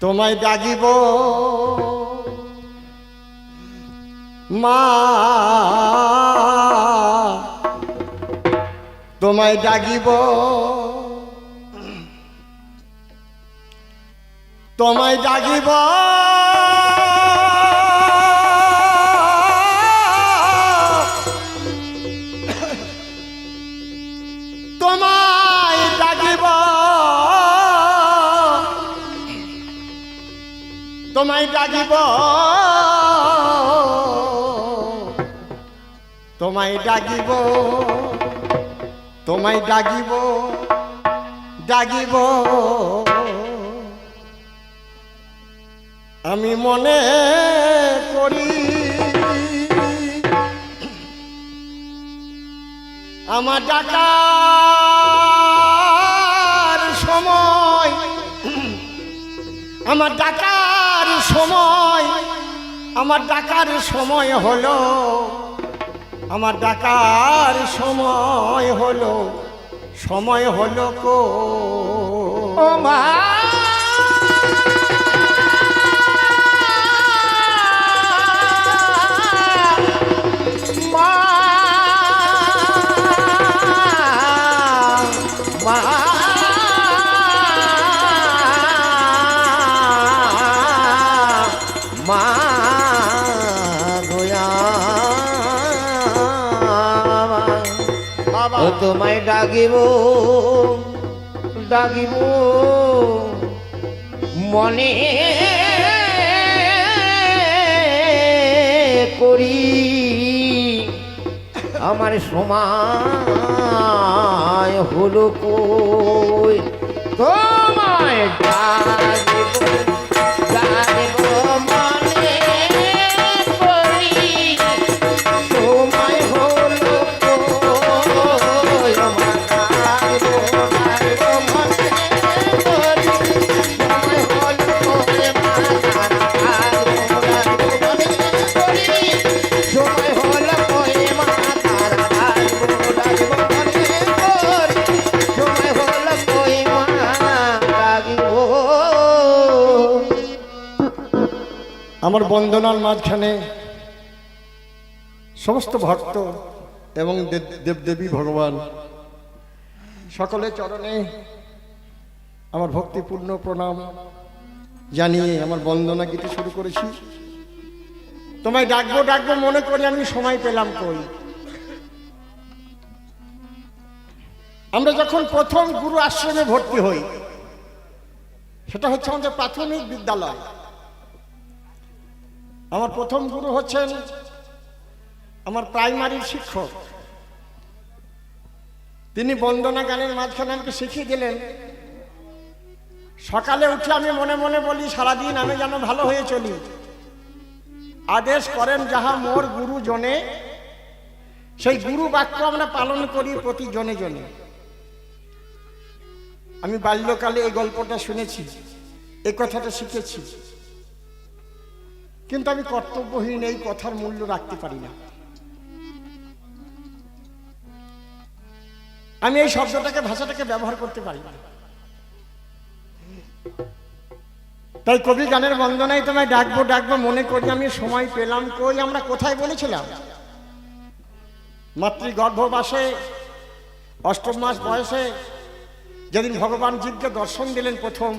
তোমায় ডাকিব। মা তোমায় ডাকিব। তোমায় ডাকিব। তোমায় ডাকিব। তোমায় ডাকিব। তোমায় ডাকিব। ডাকিব। আমি মনে করি, আমার ডাকার সময়, আমার ডাকার সময় আমার ডাকার সময় হলো। আমার ডাকার সময় হলো। সময় হলো কো? মা! তোমায় ডাকিব ডাকিব। মনে করি আমার সময় হলো কই? তোমায় ডাকিব বন্দনার মাঝখানে সমস্ত ভক্ত এবং দেব- দেবদেবী ভগবান সকলে চরণে আমার ভক্তিপূর্ণ প্রণাম জানিয়ে আমার বন্দনা গীতি শুরু করেছি। তোমায় ডাকবো ডাকবো, মনে করে আমি সময় পেলাম কই? আমরা যখন প্রথম গুরু আশ্রমে ভর্তি হই, সেটা হচ্ছে আমাদের প্রাথমিক বিদ্যালয়। আমার প্রথম গুরু হচ্ছেন আমার প্রাইমারির শিক্ষক। তিনি বন্দনা গানের মাঝখানে আমাকে শিখিয়ে দিলেন, সকালে উঠে আমি মনে মনে বলি, সারাদিন আমি যেন ভালো হয়ে চলি। আদেশ করেন যাহা মোর গুরু জনে, সেই গুরু বাক্য আমরা পালন করি প্রতি জনে জনে। আমি বাল্যকালে এই গল্পটা শুনেছি, এই কথাটা শিখেছি। কিন্তু আমি কর্তব্যহীন এই কথার মূল্য রাখতে পারি না। আমি এই শব্দটাকে, ভাষাটাকে ব্যবহার করতে পারি না। তাই কবি গানের বন্দনায় তোমায় ডাকবো ডাকবো, মনে করি আমি সময় পেলাম কই, আমরা কোথায় বলেছিলাম? মাতৃগর্ভবাসে, অষ্টম মাস বয়সে যেদিন ভগবান জীবকে দর্শন দিলেন প্রথম,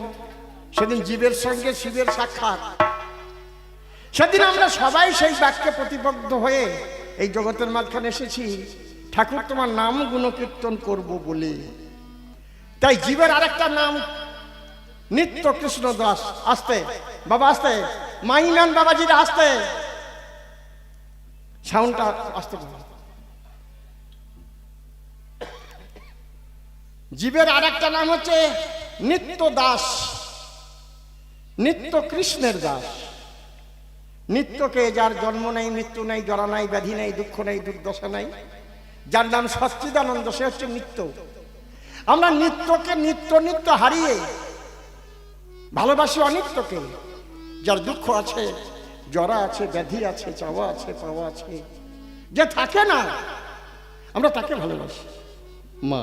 সেদিন জীবের সঙ্গে শিবের সাক্ষাৎ। সেদিন আমরা সবাই সেই বাক্যে প্রতিবদ্ধ হয়ে এই জগতের মাঝখানে এসেছি, ঠাকুর, তোমার নাম গুণকীর্তন করব বলে। তাই জীবের আরেকটা নাম, নিত্য কৃষ্ণ দাস, আসতে, বাবা আসতে, মাইনান বাবাজিরা আসতে। সাউন্ডটা আসতে। জীবের আরেকটা নাম হচ্ছে নিত্য দাস, নিত্য কৃষ্ণের দাস। নিত্যকে যার জন্ম নেই, মৃত্যু নেই, জরা নাই, ব্যাধি নেই, দুঃখ নেই, দুর্দশা নেই, যার নাম সচ্চিদানন্দ, সে হচ্ছে নিত্য। আমরা নিত্যকে নিত্য নিত্য হারিয়ে ভালোবাসি অনিত্যকে, যার দুঃখ আছে, জরা আছে, ব্যাধি আছে, চাওয়া আছে, পাওয়া আছে, যে থাকে না, আমরা তাকে ভালোবাসি। মা,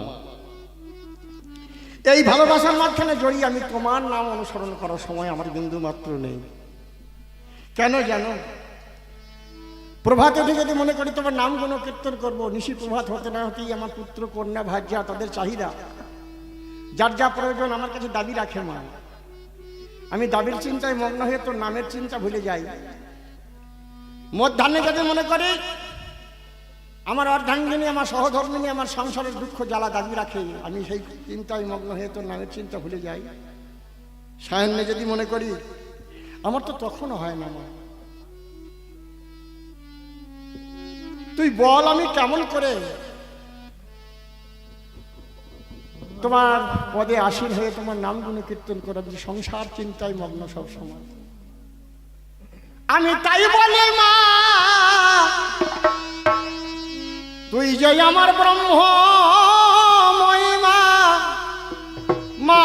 এই ভালোবাসার মাঝখানে জড়িয়ে আমি তোমার নাম অনুসরণ করার সময় আমার বিন্দু মাত্র নেই। কেন জানো? প্রভাতে উঠে যদি মনে করি তোমার নাম গুণ কীর্তন করব, নিশি প্রভাত হতে না হতেই আমার পুত্র, কন্যা, ভাজ্যা, তাদের চাহিদা। যার যা প্রয়োজন আমার কাছে দাবি রাখে মা। আমি দাবির চিন্তায় মগ্ন হয়ে তোর নামের চিন্তা ভুলে যাই। মধ্যাহ্নে যদি মনে করি, আমার অর্ধাঙ্গিনী, আমার সহধর্মিনী, আমার সংসারের দুঃখ জ্বালা দাবি রাখে, আমি সেই চিন্তায় মগ্ন হয়ে তোর নামের চিন্তা ভুলে যাই। সায়ন্যে যদি মনে করি আমার তো তখনও হয় না, মা। তুই বল আমি কেমন করে? তোমার পদে আসীন হয়ে তোমার নাম গুণ কীর্তন করে আমি সংসার চিন্তায় মগ্ন সব সময় আমি তাই বলি, মা, তুই যে আমার ব্রহ্ম মহিমা মা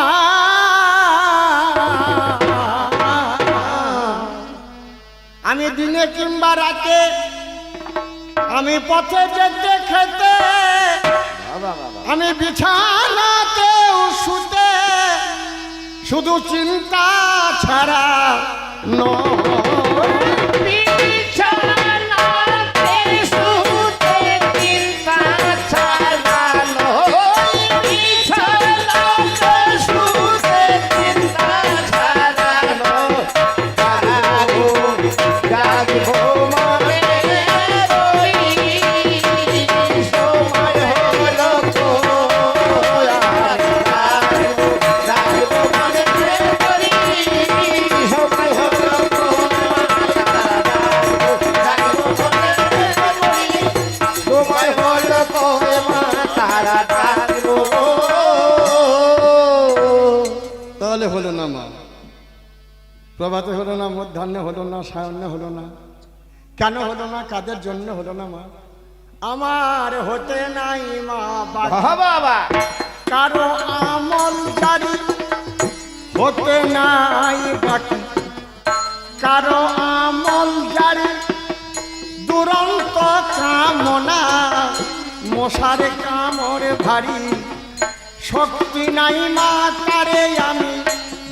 দিনে কিংবা রাতে আমি পথে যেতে খেতে আমি বিছানাতে শুধু চিন্তা ছাড়া নয়। হলো না মা। প্রভাতে হলো না মধ্যাহ্নে হলো না সায়ন্যে হলো না। কেন হলো না কাদের জন্য হলো না মা? আমার হতে নাই মা বাবা কারও আমল জারি হতে নাই বাকি। কারও আমল জারি দুরন্ত কামনা মশারে কামড়ে ভারী। শক্তি নাই মা তারে আমি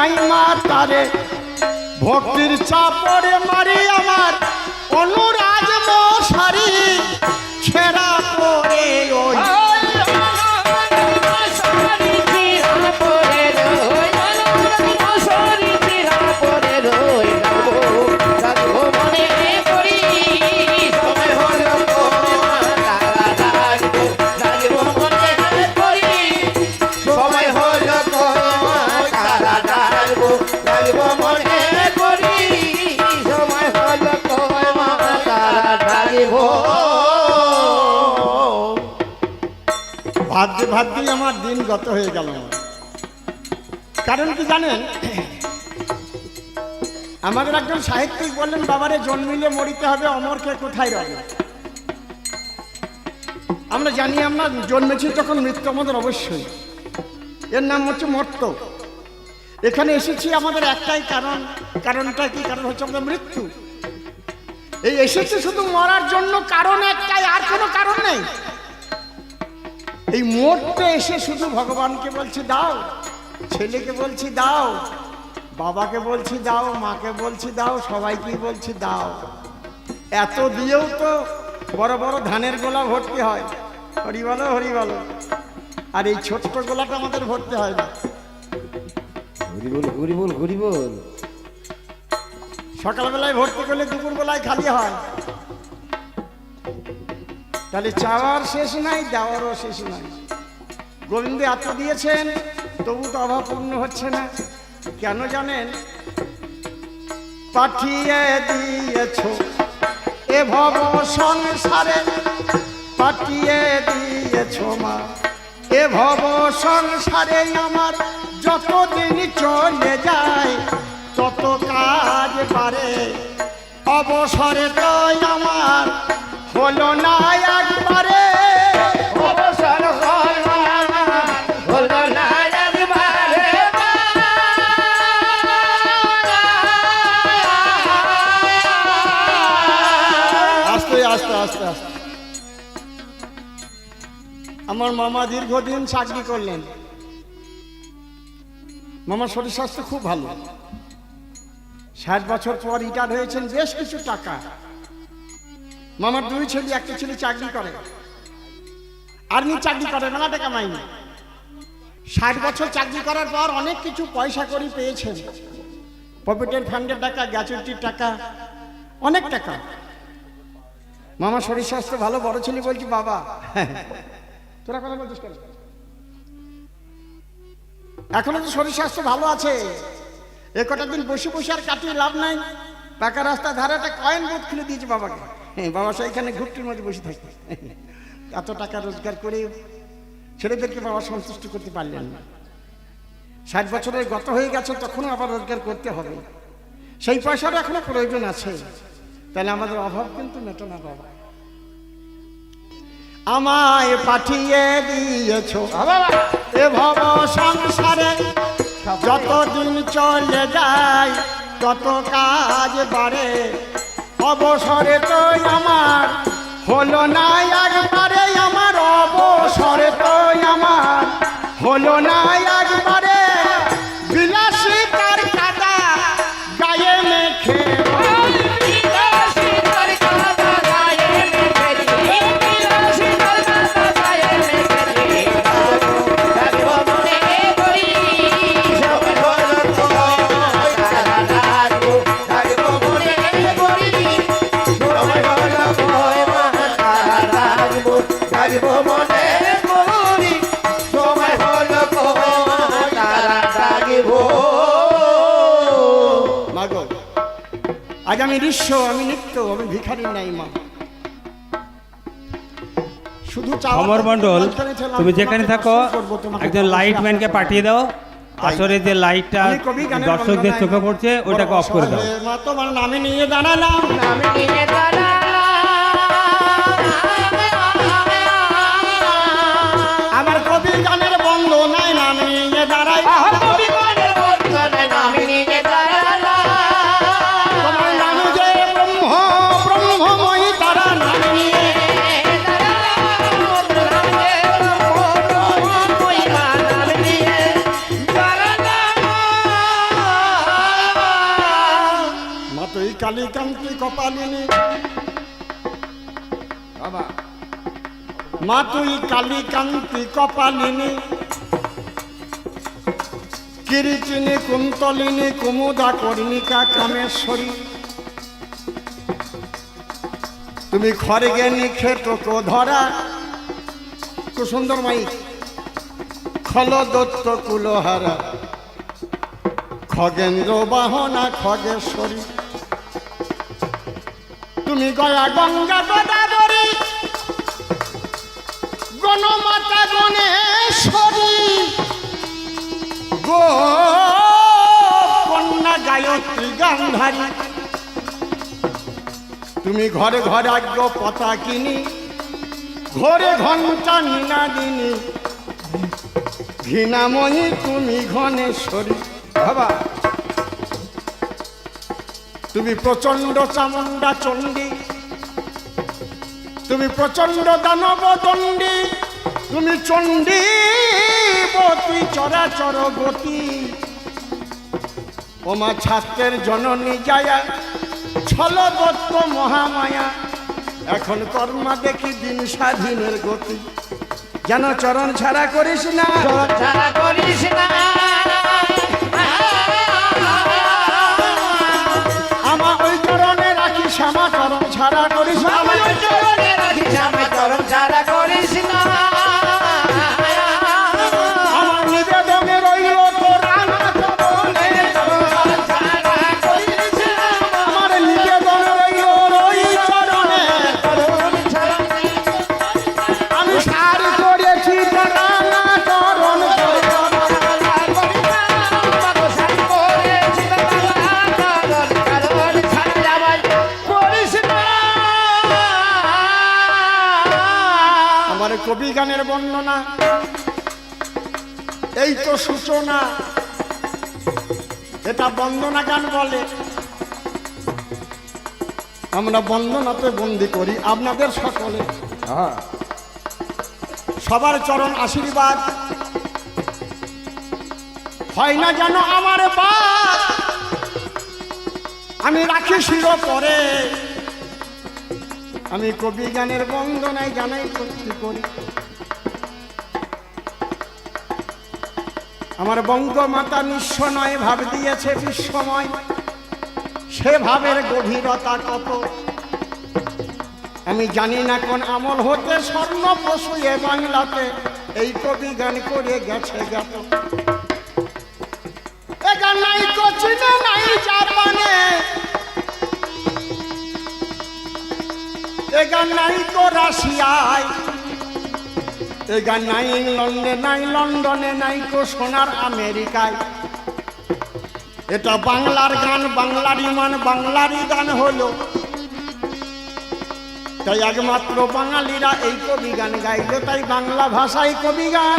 নাই মা তারে ভক্তির চাপড়ে মারি ভাবতে ভাবতেই আমার দিন গত হয়ে গেল। কারণ কি জানেন? আমাদের একজন সাহিত্যিক বললেন, বাবারে, জন্মিলে মরিতে হবে অমরকে কোথায় রবে? আমরা জানি আমরা জন্মেছি তখন মৃত্যু আমাদের অবশ্যই। এর নাম হচ্ছে মর্ত। এখানে এসেছি আমাদের একটাই কারণ। কারণটা কি? কারণ হচ্ছে আমাদের মৃত্যু। এই এসেছি শুধু মরার জন্য, কারণ একটাই, আর কোনো কারণ নেই। এই মরতে এসে শুধু ভগবানকে বলছি দাও ছেলেকে বলছি দাও বাবাকে বলছি দাও মাকে বলছি দাও সবাইকেই বলছি দাও। এত দিয়েও তো বড় বড় ধানের গোলা ভর্তি হয়। হরি বলো হরি বলো। আর এই ছোট্ট গোলাটা আমাদের ভর্তি হয় না। ঘুরি বল ঘুরি বল ঘুরি বল সকালবেলায় ভর্তি করলে দুপুর বেলায় খালি হয়। তাহলে চাওয়ার শেষ নাই দেওয়ারও শেষ নাই। গোবিন্দ এত দিয়েছেন, তবু তো অভাব পূর্ণ হচ্ছে না। কেন জানেন? পাঠিয়ে দিয়েছ, এ ভব সংসারে পাঠিয়ে দিয়েছ মা। এ ভব সংসারে আমার যতদিন চলে যায়, তত কাজ পারে অবসরে তো আমার হলো না একবারে। অবসর হলো হলো না একবারে। আস্তে আস্তে আস্তে আস্তে। আমার মামা দীর্ঘদিন চাকরি করলেন। মামার শরীর স্বাস্থ্য খুব ভালো। ষাট বছর পর রিটায়ার হয়েছেন বেশ কিছু টাকা। মামার দুই ছেলে, একটা ছেলে চাকরি করে। আর্মি চাকরি করে মেলা টাকা মাইনে ষাট বছর চাকরি করার পর অনেক কিছু পয়সা করি পেয়েছেন। প্রভিডেন্ট ফান্ডের টাকা গ্যাচুইটির টাকা, অনেক টাকা। মামা শরীর স্বাস্থ্য ভালো, বড় ছেলে বলছি, বাবা, তোরা কথা বলছিস এখনও তো শরীর স্বাস্থ্য ভালো আছে। এ কটা দিন বসে বসে আর কাটিয়ে লাভ নাই। পাকা রাস্তা ধারে একটা কয়েন বোধ খুলে দিয়েছে বাবাকে। বাবা সেইখানে ঘুরটির মধ্যে বসে থাকে এত টাকা রোজগার করে ছেলেদেরকে বাবা সন্তুষ্ট করতে পারলেন না। ষাট বছরের গত হয়ে গেছে, তখনও আবার রোজগার করতে হবে। সেই পয়সার এখনও প্রয়োজন আছে। তাহলে আমাদের অভাব কিন্তু মেটো না বাবা। আমায় পাঠিয়ে দিয়েছ। এ ভব সংসারে যতদিন চলে যায়, তত কাজ বাড়ে। অবসরে তো আমার হলো না একবারে, আমার অবসরে তো আমার হলো না একবারে। বিলাসী তার কাদা গায়ে মেখে আজ আমি নিত্য আমি ভিখারি নাই মা। শুধু অমর মন্ডল তুমি যেখানে থাকো একজন লাইট ম্যানকে পাঠিয়ে দাও। আসরে যে লাইটটা দর্শকদের চোখে পড়ছে ওটাকে অফ করে দাও। মা তোমার নামে নিয়ে দাঁড়ালাম। আমি নিয়ে আমার মা তুই কালিকান্তি কপালিনী। কিরিচিনি কুন্তলিনী, কুমুদা কর্ণিকা, কামেশ্বরী। তুমি খড়গে নিক্ষেত ধরা খুব সুন্দর মাই খল দত্ত কুলহারা। খগেন্দ্র বাহনা, খগেশ্বরী। তুমি গয়া গঙ্গা গোদাবরী গণমাতা গণেশ্বরী গো, কন্যা গায়ত্রী গান্ধারী, তুমি ঘরে ঘরে আজ্ঞ পতা কিনি ঘরে ঘণ্টা নিনাদিনী, ঘৃণাময়ী তুমি ঘনেশ্বরী। বাবা, তুমি প্রচণ্ড চামুন্ডা চণ্ডী তুমি প্রচণ্ড দানব দণ্ডী তুমি চণ্ডী বতী চরাচর গতি। ওমা ছাত্রের জননী যায়া ছল দত্ত মহামায়া। এখন কর্মা দেখি দিন স্বাধীনের গতি। যেন চরণ ছাড়া করিস না। ছাড়া করিস না। আমার ওই চরণে রাখি আমার চরণ ছাড়া করিস না। চরণ ছাড়া তো সূচনা। এটা বন্দনা গান বলে আমরা বন্দনাতে বন্দি করি আপনাদের সকলে। হ্যাঁ। সবার চরণ আশীর্বাদ। হয় না যেন আমার আমি রাখি শির পরে। আমি কবি গানের বন্দনায় জানাই করতে করি। আমার বঙ্গমাতা নিঃস্ব নয় ভাব দিয়েছে বিশ্বময় সে ভাবের গভীরতা কত? আমি জানি না কোন আমল হতে স্বর্ণ পশুয়ে বাংলাতে এই কবি গান করে গেছে গেত এ নাই নাই এ নাই তো রাশিয়ায়। এ গান নাই ইংল্যান্ডে নাই, লন্ডনে নাই কো সোনার আমেরিকায়। এটা বাংলার গান, বাংলার ইমান বাংলারই গান হলো। তাই একমাত্র বাঙালিরা এই কবি গান গাইল, তাই বাংলা ভাষায় কবি গান।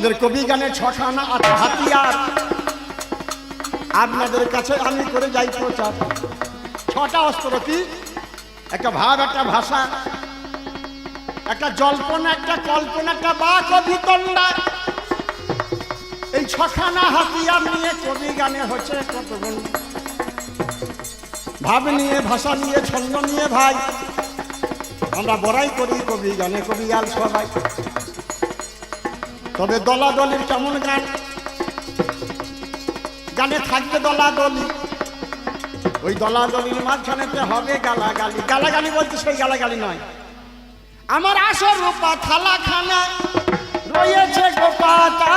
আমাদের কবি গানে ছখানা আছে হাতিয়ার। আপনাদের কাছে আমি করে যাই প্রচার। ছটা অস্ত্র কি? একটা ভাব, একটা ভাষা, একটা জল্পনা, একটা কল্পনা, একটা বা কবিতন্ডা এই ছখানা হাতিয়ার নিয়ে কবি গানে হচ্ছে কত গুণ। ভাব নিয়ে, ভাষা নিয়ে, ছন্দ নিয়ে ভাই। আমরা বড়াই করি কবি গানে, কবি গাল সবাই। তবে দলা দলাদলির কেমন গান? গানে থাকবে দলাদলি। ওই দলা দলাদলির মাঝখানেতে হবে গালাগালি। গালাগালি বলতে সেই গালাগালি নয়। আমার আসর রূপা থালা খানা রয়েছে গোপাতা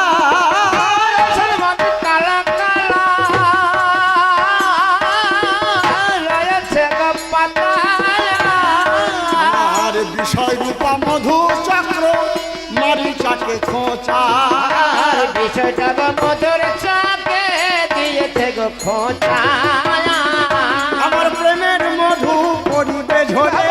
দিয়েছে গো খোঁচা। আমার প্রেমের মধু পড়িবে ঝরে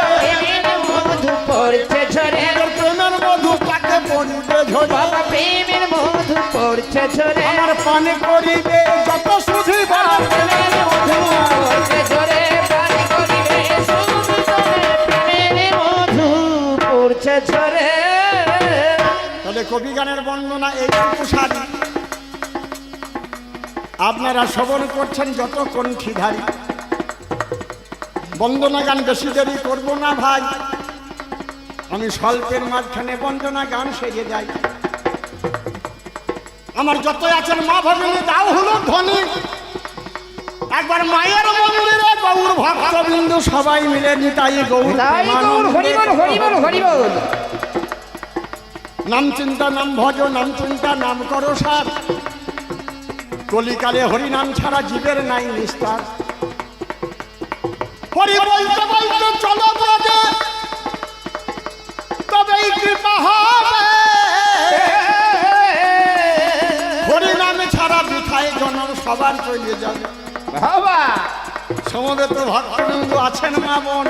মধু পড়ছে ঝরে প্রেমের মধু তাকে পড়িবে ঝরে বাবা প্রেমের মধু পড়ছে ঝরে আমার পানে করিবে যত সুধি প্রেমের মধু পড়ছে ঝরে পানি করিবে শুধু ঝরে প্রেমের মধু পড়ছে ঝরে তাহলে কবি গানের বর্ণনা এইটুকু সারি আপনারা শ্রবণ করছেন যত কণ্ঠীধারী। বন্দনা গান বেশি দেরি করব না ভাই। আমি স্বল্পের মাঝখানে বন্দনা গান সেরে যাই। আমার যত আছেন মা ভগিনী তাও হলো ধনী একবার মায়ের মন্দিরে গৌর ভক্তবিন্দু সবাই মিলে নিতাই গৌর নাম চিন্তা নাম ভজ নাম চিন্তা নাম করো সার। কলিকালে হরিনাম ছাড়া জীবের নাই নিস্তার হরি বলতে বলতে চলো ব্রজে তবেই কৃপা হবে। হরিনাম ছাড়া বৃথায় জনম সবার চলে যাবে। বাবা। সমবেত ভক্তবৃন্দ আছেন মা বোন।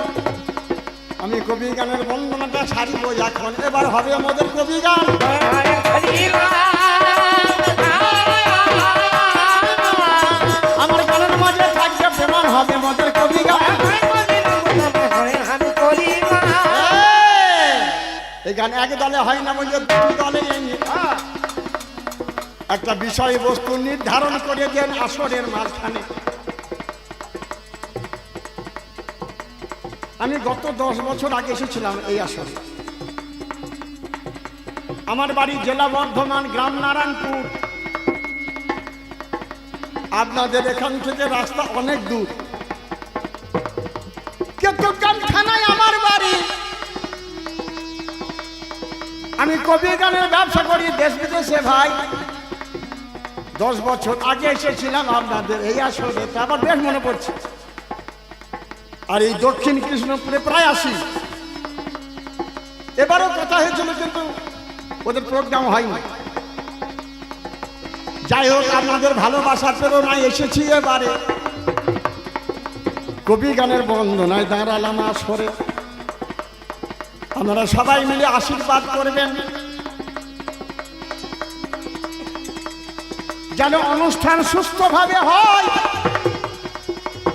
আমি কবি গানের বন্দনাটা ছাড়িব এখন। এবার হবে আমাদের কবি গান। হবে মদের কবি এক দলে হয় না বলে দুই দলে একটা বিষয়বস্তু নির্ধারণ করে দেন আসরের মাঝখানে আমি গত দশ বছর আগে এসেছিলাম এই আসরে আমার বাড়ি জেলা বর্ধমান গ্রাম নারায়ণপুর আপনাদের এখান থেকে রাস্তা অনেক দূর আমি কবি গানের ব্যবসা করি, দেশ বিদেশে ভাই। দশ বছর আগে এসেছিলাম আপনাদের এই আসরে, তা আবার বেশ মনে পড়ছে। আর এই দক্ষিণ কৃষ্ণপুরে প্রায় আসি। এবারও কথা হয়েছিল, কিন্তু ওদের প্রোগ্রাম হয়নি। যাই হোক, আপনাদের ভালোবাসার প্রেরণায় এসেছি এবারে। কবি গানের বন্দনায় দাঁড়ালাম আসরে। আপনারা সবাই মিলে আশীর্বাদ করবেন। যেন অনুষ্ঠান সুস্থভাবে হয়।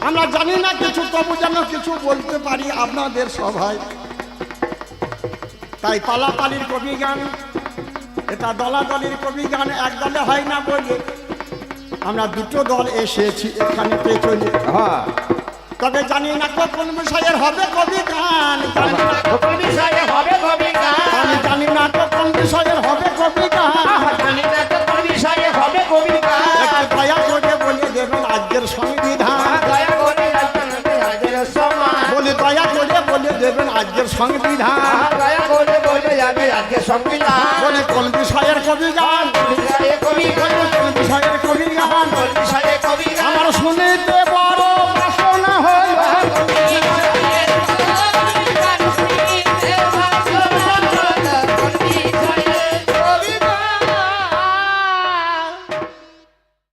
আমরা জানি না কিছু, তবু যেন কিছু বলতে পারি আপনাদের সভায়। তাই পালাপালির কবি গান এটা দলাদলির কবি গান এক দলে হয় না বলে আমরা দুটো দল এসেছি, এখানে পেছনে। হ্যাঁ। তবে জানি না কোন বিষয়ের হবে কবি গান জানি না হবে কবি আমি জানি না কোন বিষয়ের হবে কবি গান হবে কবি করে বলে দেবেন আজকের সংবিধান। করে বলে দয়া করে বলে দেবেন আজকের সংবিধান। করে বলে বলে কোন বিষয়ের কবি গান কোন বিষয়ের কবি গান বিষয়ের কবি আমার শুনে দেব